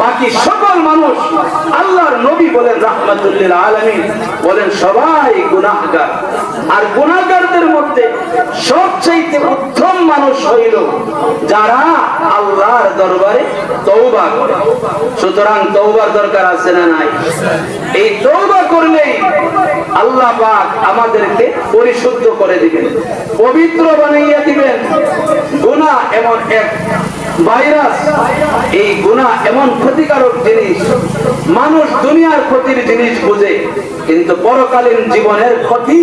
বাকি সকল মানুষ আল্লাহর নবী বলেন রাহমাতুল্লিল আলামিন, বলেন সবাই গুনাহগার। আর গুনাহগারদের মধ্যে সবচেয়ে উত্তম মানুষ হইল যারা আল্লাহর দরবারে তওবা করে। সুতরাং তওবার দরকার আছে না নাই? এই তওবা করলেই আল্লাহ পাক আমাদেরকে পরিশুদ্ধ করে দিবেন, পবিত্র বানাইয়া দিবেন। গুনাহ এমন এক ভাইরাস এই গুণা এমন ক্ষতিকারক জিনিস, মানুষ দুনিয়ার ক্ষতির জিনিস বুঝে, কিন্তু পরকালীন জীবনের ক্ষতি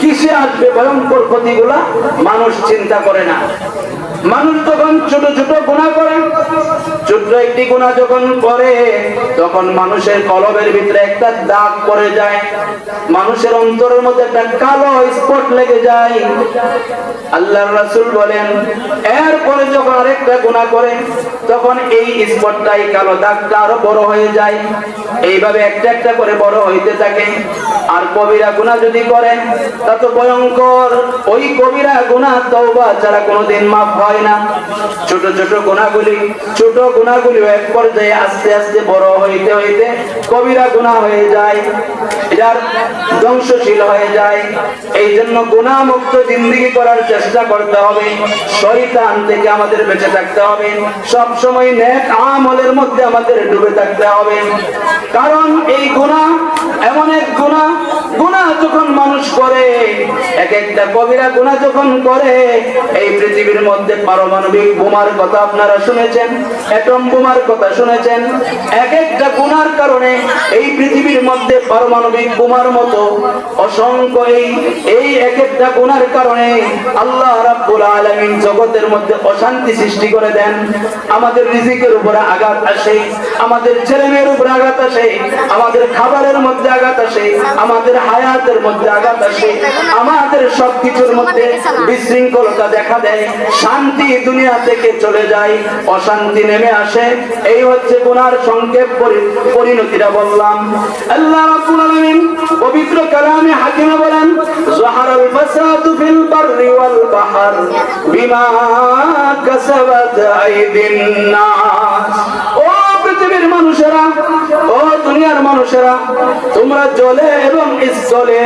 কিসে আসবে? ভয়ঙ্কর ক্ষতিগুলা মানুষ চিন্তা করে না। মানুষ যখন ছোট ছোট গুণা করে, ছোট্ট একটি গুণা যখন করে, তখন মানুষের কলবের ভিতরে একটা দাগ পড়ে যায়। মানুষের অন্তরের মধ্যে একটা কালো স্পট লেগে যায়। আল্লাহ রাসূল বলেন, এরপরে যখন আরেকটা গুণা করে, তখন এই স্পটটাই কালো দাগটা আরও বড় হয়ে যায়। এইভাবে একটা একটা করে বড় হইতে থাকে। আর কবিরা গুণা যদি করেন, তা তো ভয়ঙ্কর। ওই কবিরা গুণা তওবা ছাড়া কোনোদিন মাফ হয় না। ছোট ছোট গুণাগুলি ছোট গুণাগুলি এক পর্যায়ে আস্তে আস্তে বড় হইতে হইতে কবিরা গুণা হয়ে যায় এটার ধ্বংসশীল হয়ে যায়। এই জন্য গুণামুক্ত জিন্দিগি করার চেষ্টা করতে হবে, শয়তান থেকে আমাদের বেঁচে থাকতে হবে সব সময় নেক আমলের মধ্যে আমাদের ডুবে থাকতে হবে। কারণ এই গুণা, এমন এক গুণা গুণা যখন মানুষ করে এক একটা কবিরা গুণা যখন করে, এই পৃথিবীর মধ্যে পারমাণবিক বোমার কথা আপনারা শুনেছেন, অ্যাটম বোমার কথা শুনেছেন, এক একটা গুণার কারণে এই পৃথিবীর মধ্যে পারমাণবিক বোমার মতো অসংখ্য এই এক একটা গুণার কারণে আল্লাহ রাব্বুল আলামিন জগতের মধ্যে অশান্তি সৃষ্টি করে দেন। আমাদের রিজিকের উপরে আঘাত আসে, আমাদের ছেলে মেয়ের উপরে আঘাত আসে, আমাদের খাবারের মধ্যে আঘাত আসে, আমাদের হায়াতের মধ্যে আঘাত আসে আমাদের সবকিছুর মধ্যে বিশৃঙ্খলতা দেখা দেয়, শান্তি দুনিয়া থেকে চলে যায়, অশান্তি নেমে আসে। এই হচ্ছে গুনার সংক্ষেপ পরিণতিটা বললাম। আল্লাহ রাব্বুল আলামিন পবিত্র কালামে হাকিমে বলেন, জহারাল ফাসাদু ফিল বাররি ওয়াল বাহর বিমা কাসাবাত আইদিন নাস। ও পৃথিবীর মানুষেরা, ও দুনিয়ার মানুষেরা, তোমরা জলে এবং স্থলে,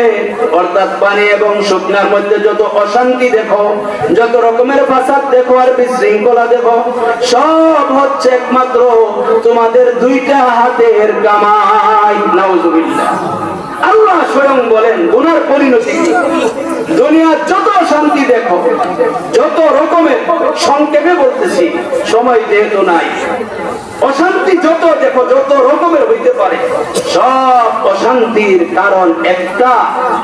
অর্থাৎ পানি এবং শুকনার মধ্যে যত অশান্তি দেখো, যত রকমের ফাসাদ দেখো আর বিশৃঙ্খলা দেখো, সব হচ্ছে একমাত্র তোমাদের দুইটা হাতের কামাই। নাউজুবিল্লাহ। আল্লাহ স্বয়ং বলেন, গুনার পরিণতি? দুনিয়ার যত শান্তি দেখো, যত রকমের সংক্ষেপে বলতেছি, সময় যেহেতু নাই। অশান্তি যত দেখো, যত রকমের হইতে পারে, সব অশান্তির কারণ একটা।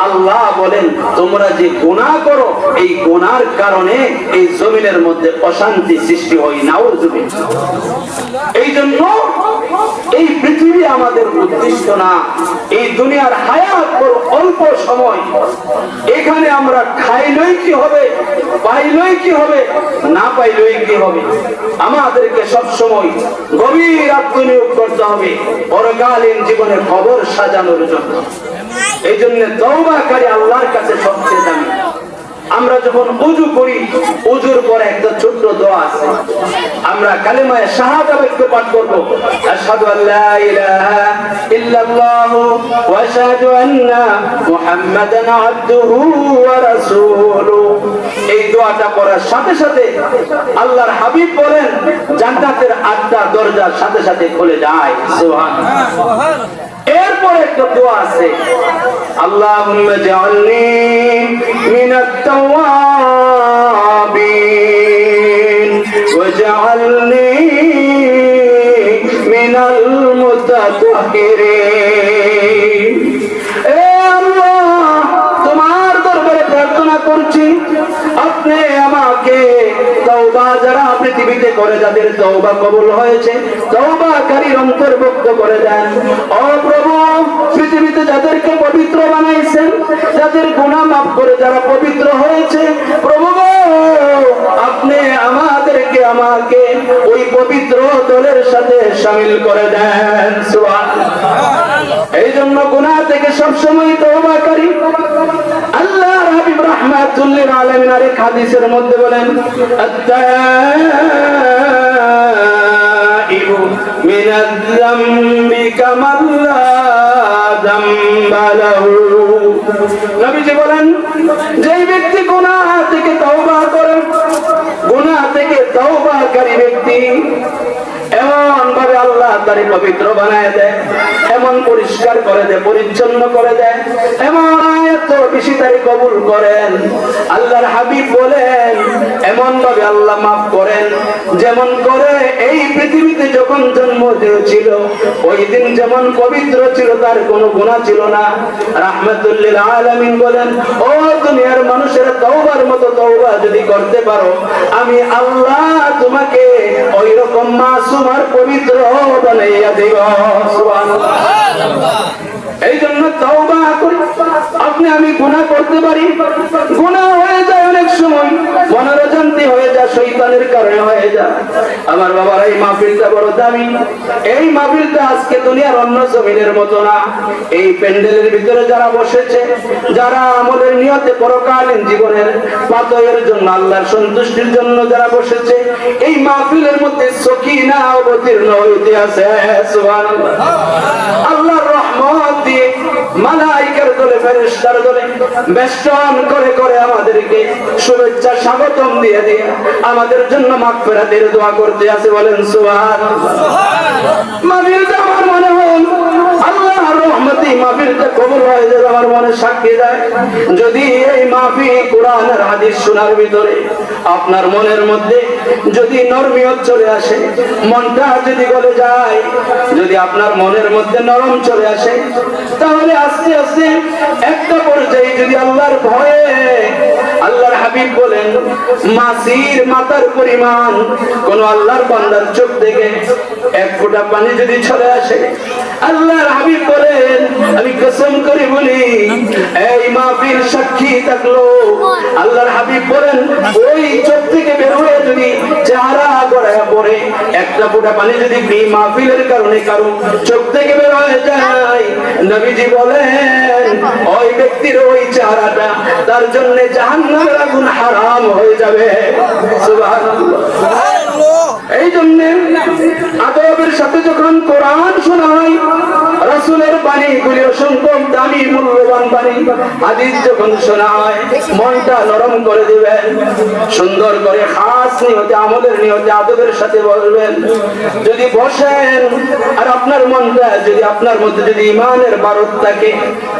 আল্লাহ বলেন, তোমরা যে গোনা করো, এই গোনার কারণে এই জমিনের মধ্যে অশান্তি সৃষ্টি হয় নাও জমিন এই জন্য এই পৃথিবী আমাদের উদ্দেশ্য না। এই দুনিয়ার হায়াত বড় অল্প সময়। এখানে আমরা খাইলই কি হবে, পাইলই কি হবে, না পাইলই কি হবে? আমাদেরকে সব সময় গভীর আত্মনিয়োগ করতে হবে, পরকালীন জীবনে খবর সাজানোর জন্য। এই জন্য তওবাকারী আল্লাহর কাছে সবচেয়ে আমরা যখন উজু করি উজুর পরে একটা ছোট্ট দোয়া আছে। আমরা কালেমায় শাহাদা বাক্য পাঠ করব। আশহাদু আল্লা ইলাহা ইল্লাল্লাহু ওয়া আশহাদু আন্না মুহাম্মাদান আবদুহু ওয়া রাসূলুহু এই দোয়াটা পড়ার সাথে সাথে আল্লাহর হাবিব বলেন জান্নাতের আটটা দরজা সাথে সাথে খুলে যায়। সুবহানাল্লাহ। এরপর একটা দোয়া আছে। আল্লাহুম্মা জাআলনি মিনাত তাওয়াবিন ওয়াজআলনি মিনাল মুতাতাহহিরিন এ আল্লাহ, তোমার দরবারে প্রার্থনা করছি, আপনি আমাকে তওবা যারা পৃথিবীতে করে, যাদের তওবা কবুল হয়েছে, তওবাকারীর অন্তর্ভুক্ত করে দেন। ও প্রভু, পৃথিবীতে যাদেরকে পবিত্র বানাইছেন, যাদের গুনাহ মাফ করে যারা পবিত্র হয়েছে, প্রভু আপনি আমাদেরকে আমাকে ওই পবিত্র দলের সাথে শামিল করে দেন। সুবহানাল্লাহ। এই জন্য গুনা থেকে সবসময় তওবা করি। আল্লাহ হাবিব রাহমাতুল লিল আলামিন আরেক হাদিসের মধ্যে বলেন আত-তাইবু মিনাল যামবি নবীজি বলেন, যেই ব্যক্তি গুনাহ থেকে তওবা করে, গুনাহ থেকে তওবাকারী ব্যক্তি এমন ভাবে আল্লাহ তারে পবিত্র বানায় দেয়। এমন পরিষ্কার করে দেয়, পরিচ্ছন্ন করে দেয়। এমন বেশি তারে কবুল করেন। আল্লাহর হাবিব বলেন এমন ভাবে আল্লাহ মাফ করেন। যেমন করে এই পৃথিবীতে যখন জন্ম দিয়েছিল ওই দিন যেমন পবিত্র ছিল, তার কোনো গুণা ছিল না। রাহমাতুল্লিল আলামিন বলেন, ও দুনিয়ার মানুষের তওবার মতো তওবা যদি করতে পারো, আমি আল্লাহ তোমাকে ওই রকম মাসুম আর পবিত্র বানাইয়া দেব এই জন্য তওবা করি। আপনি, আমি গুনাহ করতে পারি। গুনাহ হয়ে যায় অনেক সময়। মনোরজান্তি হয়ে যায় শৈতানের কারণে হয়ে যায়। আমার বাবার, এই মাহফিলটা বড় দামি। এই মাহফিলটা আজকে দুনিয়ার অন্য জমিনের মতো না। এই প্যান্ডেলের ভিতরে যারা বসেছে, যারা আমাদের নিয়তে পরকালীন জীবনের পাতয়ের জন্য, আল্লাহর সন্তুষ্টির জন্য যারা বসেছে, এই মাহফিলের মধ্যে সকিনা অবতীর্ণ হইতে আছে। সুবহানাল্লাহ। আল্লাহর রহমত দিয়ে মালাইকার দলে বেষ্টন করে করে আমাদেরকে শুভেচ্ছা, স্বাগতম দিয়ে দিয়ে আমাদের জন্য দোয়া করতে আছে বলেন মনে হল যদি এই কোরআন হাদিস শোনার ভিতরে আপনার মনের মধ্যে যদি নরমিয়ত চলে আসে, মনটা যদি গলে যায়, যদি আপনার মনের মধ্যে নরম চলে আসে, তাহলে একটা পর্যায়ে যদি আল্লাহর ভয়ে আল্লাহর হাবিব বলেন, মাসির মাতার পরিমাণ কোন আল্লাহর বান্দার চোখ এক ফোঁটা পানি যদি চলে আসে? আল্লাহর হাবিব বলেন, আমি কসম করে বলি, এই মাহফিল সাক্ষী থাকল। আল্লাহর হাবিব বলেন, ওই চোখ থেকে বের হয়ে যদি চেহারা গড়ায় পড়ে একটা ফুটা পানি যদি এই মাহফিলের কারণে কারও চোখ থেকে বের হয়ে যায় নবীজি বলেন ওই ব্যক্তির ওই চেহারাটা তার জন্য জাহান্নামের আগুন হারাম হয়ে যাবে। সুবহানাল্লাহ। এই জন্য আদবের সাথে যখন কোরআন শোনা হয় রাসুলের বাণীগুলি অসংখ্য দামি মূল্যবান বাণী হাদিস যখন শোনায়, মনটা নরম করে দিবেন, সুন্দর করে খাস নিহতে আমাদের নিহতে আদবের সাথে বলবেন। যদি বসেন, আর আপনার মনটা যদি আপনার মধ্যে যদি ইমানের বারত থাকে,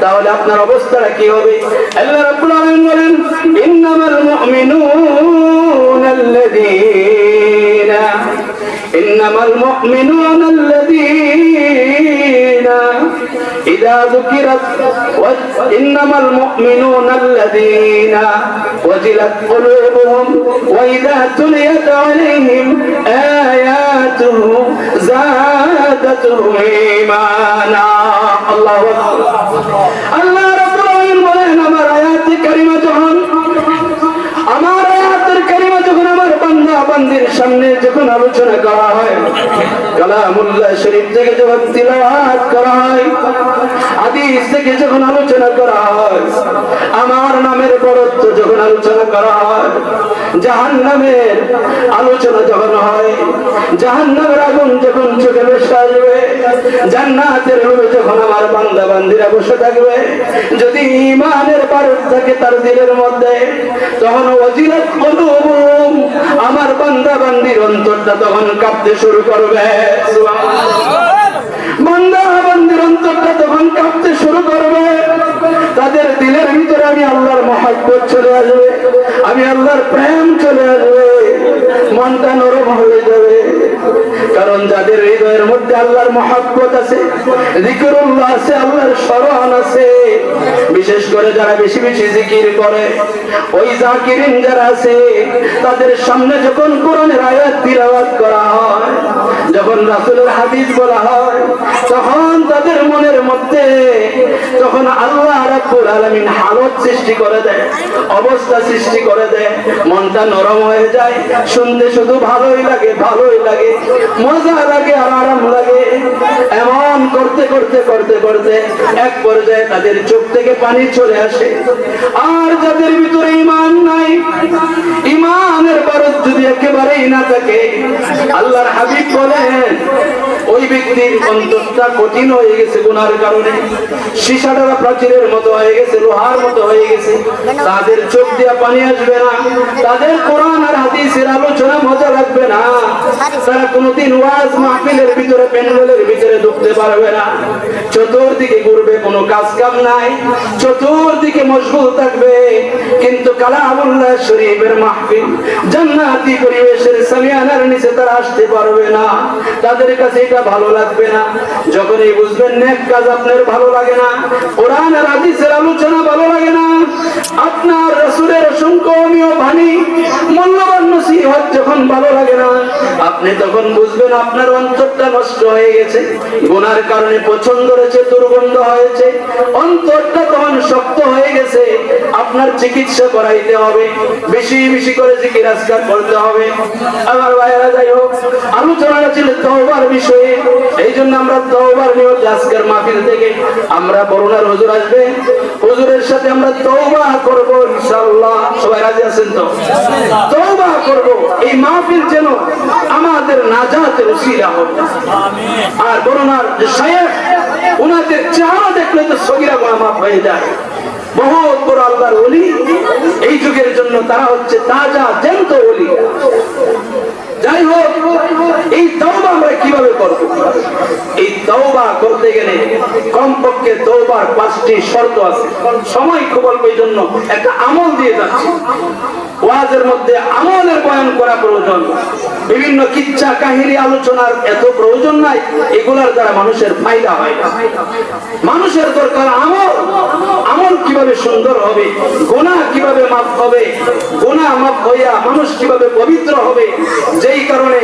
তাহলে আপনার অবস্থাটা কি হবে? আল্লাহ রাব্বুল আলামিন বলেন, ইন্নামাল মুমিনুন ইন্নামাল إذا ذكرت إنما المؤمنون الذين وجلت قلوبهم وإذا تليت عليهم آياته زادتهم إيمانا الله أكبر الله رب العالمين ولهنا آيات كريمة সামনে যখন আলোচনা করা হয়, কালামুল্লাহ শরীফ থেকে যখন তিলাওয়াত করা হয়, হাদিস থেকে যখন আলোচনা করা হয়, আমার নামের বরত্ব যখন আলোচনা করা হয়, জাহান্নামের আলোচনা যখন হয়, জাহান্নামের আগুন যখন চোখে বসে আসবে, জান্নাতের রূপে যখন আমার বান্দা বান্দিরা বসে থাকবে, যদি ইমানের বারত থাকে তার দিলের মধ্যে, তখন অজিলাত কলুবুম আমার বান্দা বান্দির অন্তরটা তখন কাঁপতে শুরু করবে। তাদের ভিতরে আমি চলে আসবে। আমি আল্লাহর প্রেম চলে আসবে। মনটা নরম হয়ে যাবে। মধ্যে আল্লাহর মহাব্বত আছে জিকিরুল্লাহ আছে, আল্লাহর স্মরণ আছে। বিশেষ করে যারা বেশি বেশি জিকির করে, ওই জাকিরিন যারা আছে, তাদের সামনে যখন কোরআনের আয়াত তিলাওয়াত করা হয়, যখন রাসূলের হাদিস বলা হয়, তখন তাদের মনের মধ্যে তখন আল্লাহ রাব্বুল আলামিন হালত সৃষ্টি করে দেয়, অবস্থা সৃষ্টি করে দেয়, মনটা নরম হয়ে যায়, শুনতে শুধু ভালোই লাগে ভালোই লাগে, মজা লাগে আর আরাম লাগে। এমন করতে করতে করতে করতে এক পর্যায়ে তাদের চোখ থেকে পানি চলে আসে। আর যাদের ভিতরে ইমান নাই ইমানের বারত যদি একেবারেই না থাকে, আল্লাহর হাবিব বলেন ব্যক্তির অন্তরটা কঠিন হয়ে গেছে গুনার কারণে। সীসাটা প্রাচীরের মতো হয়ে গেছে, লোহার মতো হয়ে গেছে। তাদের চোখ দিয়ে পানি আসবে না। তাদের কোরআন আর হাদিসের আলোচনা মজা লাগবে না। তারা কোনোদিন ওয়াজ মাহফিলের ভিতরে প্যান্ডেলের ভিতরে ঢুকতে পারবে না। চতুর্দিকে ঘুরবে, কোনো কাজ কাম নাই। চতুর্দিকে মশগুল থাকবে। কিন্তু কালামুল্লাহ শরীফের মাহফিল জান্নাতি পরিবেশের সামিয়ানার নিচে তারা আসতে পারবে না। তাদের কাছে এটা ভালো লাগবে না। যখনই বুঝবেন নেক কাজ আপনার ভালো লাগে না। কোরআন আর হাদিসের আলোচনা ভালো লাগে না। আপনার রসুলের অসংখ্য অমীয় বাণী মূল্যবান নসিহত যখন ভালো লাগে না, আপনি তখন বুঝবেন আপনার অন্তরটা নষ্ট হয়ে গেছে, গুনার কারণে পছন্দ রয়েছে দুর্গন্ধ হয়েছে, অন্তরটা তখন শক্ত হয়ে গেছে, আপনার চিকিৎসা করাইতে হবে, বেশি বেশি করে জিকির আজকার করতে হবে। আমার ভাইয়েরা, যাই হোক আলোচনাটা ছিল তওবার বিষয়ে এই জন্য আমরা তওবার নিয়ত আজকের মাহফিল থেকে আমরা বরুণার হুজুর আসবে। হুজুরের সাথে আমরা তওবা করব ইনশাআল্লাহ। সবাই রাজি আছেন তো? তওবা করব। এই মাহফিল যেন আমাদের নাজাতের উসিলা হোক। আর বরুণার যে শায়েখ ওনাদের চেহারা দেখলে তো সগিরা গোনা হয়ে যায়। বহুত বড় আল্লাহর ওলি। এই যুগের জন্য তারা হচ্ছে তাজা, জ্যান্ত ওলি। যাই হোক, এই তওবা আমরা কীভাবে করব? এই তওবা করতে গেলে কমপক্ষে তওবার পাঁচটি শর্ত আছে। সময় খুব অল্প জন্য একটা আমল দিয়ে যাচ্ছে। ওয়াজের মধ্যে আমলের বয়ান করা প্রয়োজন বিভিন্ন কিচ্ছা, কাহিনী, আলোচনার এত প্রয়োজন নাই, এগুলার দ্বারা মানুষের ফায়দা হয়। মানুষের দরকার আমল আমল কীভাবে সুন্দর হবে, গোনা কীভাবে মাফ হবে, গোনা মাফ হইয়া মানুষ কীভাবে পবিত্র হবে, যেই কারণে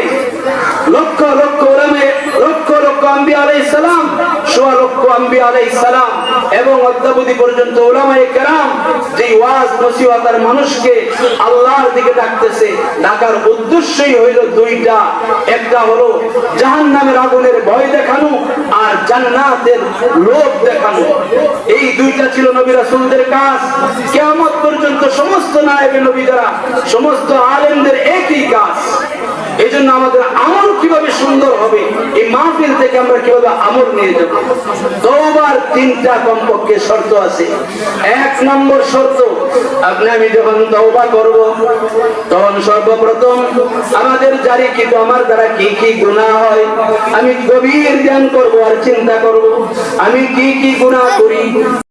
লক্ষ লক্ষ ওলামে লক্ষ লক্ষ আম্বি আলাই সালাম ডাকার উদ্দেশ্যই হইল দুইটা। একটা হলো জাহান নামের আগুনের ভয় দেখানো আর জান্নাতের লোভ দেখানো। এই দুইটা ছিল নবী রাসূলদের কাজ। কিয়ামত পর্যন্ত সমস্ত নায়েবে নবী সমস্ত আলেমদের একই কাজ। এই জন্য আমাদের সুন্দর হবে। এই মাহফিল থেকে আমরা কীভাবে আমল নিয়ে যাব? তওবার তিনটা কমপক্ষে শর্ত আছে। এক নম্বর শর্ত, আপনি আমি যখন তওবা করব, তখন সর্বপ্রথম আমাদের জারি কিন্তু আমার দ্বারা কি কি গুনাহ হয়, আমি গভীর জ্ঞান করব আর চিন্তা করব, আমি কি কি গুনাহ করি।